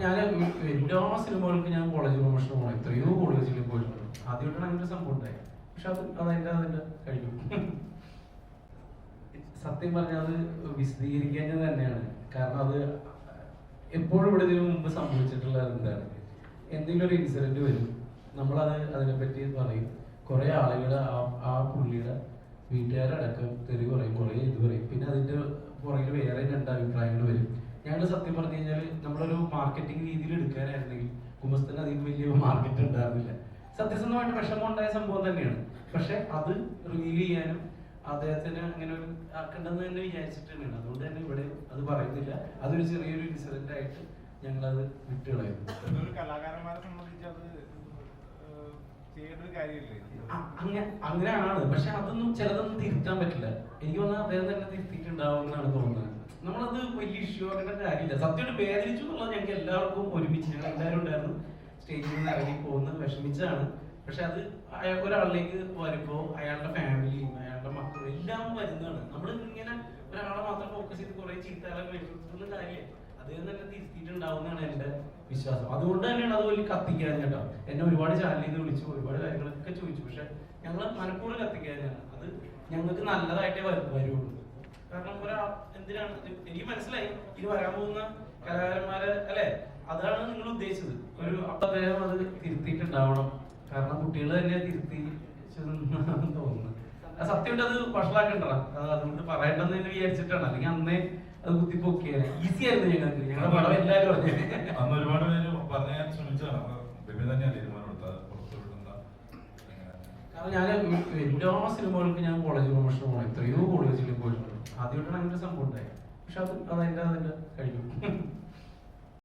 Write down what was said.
ഞാൻ എല്ലാ സിനിമകൾക്ക് ഞാൻ കോളേജ് പ്രൊമോഷൻ പോകണം എത്രയോ കോളേജിൽ പോയിട്ടുണ്ട്. ആദ്യമായിട്ടാണ് അങ്ങനെ സംഭവം ഉണ്ടായത്. പക്ഷെ അത് അതെന്റെ അതിന്റെ കഴിഞ്ഞു സത്യം പറഞ്ഞാൽ അത് വിശദീകരിക്കേണ്ടത് തന്നെയാണ്. കാരണം അത് എപ്പോഴും ഇവിടെ ഇതിനു മുമ്പ് സംഭവിച്ചിട്ടുള്ള എന്താണ് എന്തെങ്കിലും ഒരു ഇൻസിഡന്റ് വരും നമ്മളത് അതിനെപ്പറ്റി പറയും. കുറെ ആളുകൾ ആ ആ പുള്ളിയുടെ വീട്ടുകാരടക്കം തെറി പറയും കുറേ ഇത് പറയും. പിന്നെ അതിന്റെ പുറകിൽ വേറെ രണ്ട് അഭിപ്രായങ്ങൾ വരും. ഞങ്ങൾ സത്യം പറഞ്ഞു കഴിഞ്ഞാൽ നമ്മളൊരു മാർക്കറ്റിംഗ് രീതിയിൽ എടുക്കാനായിരുന്നെങ്കിൽ കുമ്പസ്ഥന് അധികം വലിയ മാർക്കറ്റ് ഉണ്ടായിരുന്നില്ല. സത്യസന്ധമായിട്ട് വിഷമം ഉണ്ടായ സംഭവം തന്നെയാണ്. പക്ഷെ അത് റിവീൽ ചെയ്യാനും അദ്ദേഹത്തിന് അങ്ങനെ ഒരു ആക്കണ്ടെന്ന് തന്നെ വിചാരിച്ചിട്ട് തന്നെയാണ് അതുകൊണ്ട് തന്നെ ഇവിടെ അത് പറയുന്നില്ല. അതൊരു ചെറിയൊരു ഇൻസിഡന്റ് ആയിട്ട് ഞങ്ങൾ അത് വിട്ടുകളയുന്നു കലാകാരന്മാരെ സംബന്ധിച്ച് അത് അങ്ങനെയാണ്. പക്ഷെ അതൊന്നും ചിലതൊന്നും തിരുത്താൻ പറ്റില്ല. എനിക്ക് തോന്നുന്നത് അദ്ദേഹം തന്നെ തിരുത്തിയിട്ടുണ്ടാവും എന്നാണ് തോന്നുന്നത്. നമ്മളത് വലിയ ഇഷ്യൂ ആക്കേണ്ട കാര്യമില്ല. സത്യമായിട്ട് വേദനിച്ചു എന്നുള്ളത് ഞങ്ങൾക്ക് എല്ലാവർക്കും ഒരുമിച്ച് ഞങ്ങൾ എല്ലാവരും ഉണ്ടായിരുന്നു. സ്റ്റേജിൽ നിന്ന് ഇറങ്ങി പോകുന്ന വിഷമിച്ചാണ് പക്ഷെ അത് ഒരാളിലേക്ക് വരുമ്പോൾ അയാളുടെ ഫാമിലിയും അയാളുടെ മക്കളും എല്ലാം വരുന്നതാണ്. നമ്മൾ ഇങ്ങനെ ഒരാളെ മാത്രം ഫോക്കസ് ചെയ്ത് കുറെ ചീത്തകളെ വിഷമിക്കുന്ന കാര്യമില്ല. അദ്ദേഹം തന്നെ തിരുത്തിയിട്ടുണ്ടാവുന്നതാണ് എന്റെ വിശ്വാസം. അതുകൊണ്ട് തന്നെയാണ് അത് വലിയ കത്തിക്കാൻ കേട്ടോ. എന്നെ ഒരുപാട് ചാനലിൽ നിന്ന് വിളിച്ചു ഒരുപാട് കാര്യങ്ങളൊക്കെ ചോദിച്ചു. പക്ഷെ ഞങ്ങൾ മനഃപൂർവം കത്തിക്കാൻ അത് ഞങ്ങൾക്ക് നല്ലതായിട്ടേ വരു- വരുള്ളൂ. കാരണം ഒരാ എന്തിനാണ്? എനിക്ക് മനസ്സിലായി. ഇനി വരാൻ പോകുന്ന കലാകാരന്മാരെ അല്ലെ? അതാണ് നിങ്ങൾ ഉദ്ദേശിച്ചത്. ഒരു അപ്പൊ അദ്ദേഹം അത് തിരുത്തിയിട്ടുണ്ടാവണം. കാരണം കുട്ടികൾ തന്നെ തിരുത്തി തോന്നുന്നു സത്യമായിട്ട് അത് വഷളാക്കണ്ട അത് അതുകൊണ്ട് പറയണ്ടെന്ന് തന്നെ വിചാരിച്ചിട്ടാണ്. അല്ലെങ്കിൽ അന്നേ അത് കുത്തിപ്പൊക്കിയാണ് ഈസി ആയിരുന്നു ഞങ്ങൾക്ക്. ഞങ്ങളുടെ പടം എല്ലാവരും പറഞ്ഞു അന്ന് ഒരുപാട് പേര് പറയാൻ ശ്രമിച്ചതാണ് അപ്പൊ ബിബി തന്നെയാണ് തീരുമാനമെടുത്തത് പുറത്തു വിടുന്ന അങ്ങനെ. കാരണം ഞാൻ എല്ലാ സിനിമകൾക്ക് ഞാൻ കോളേജ് പ്രൊമോഷൻ പോകണം എത്രയോ കോളേജിൽ പോയിട്ടുണ്ട്. ആദ്യമായിട്ടാണ് അങ്ങനെ സംഭവം ഉണ്ടായത്. പക്ഷെ അത് അതതിന്റെ അതിന്റെ കഴിഞ്ഞു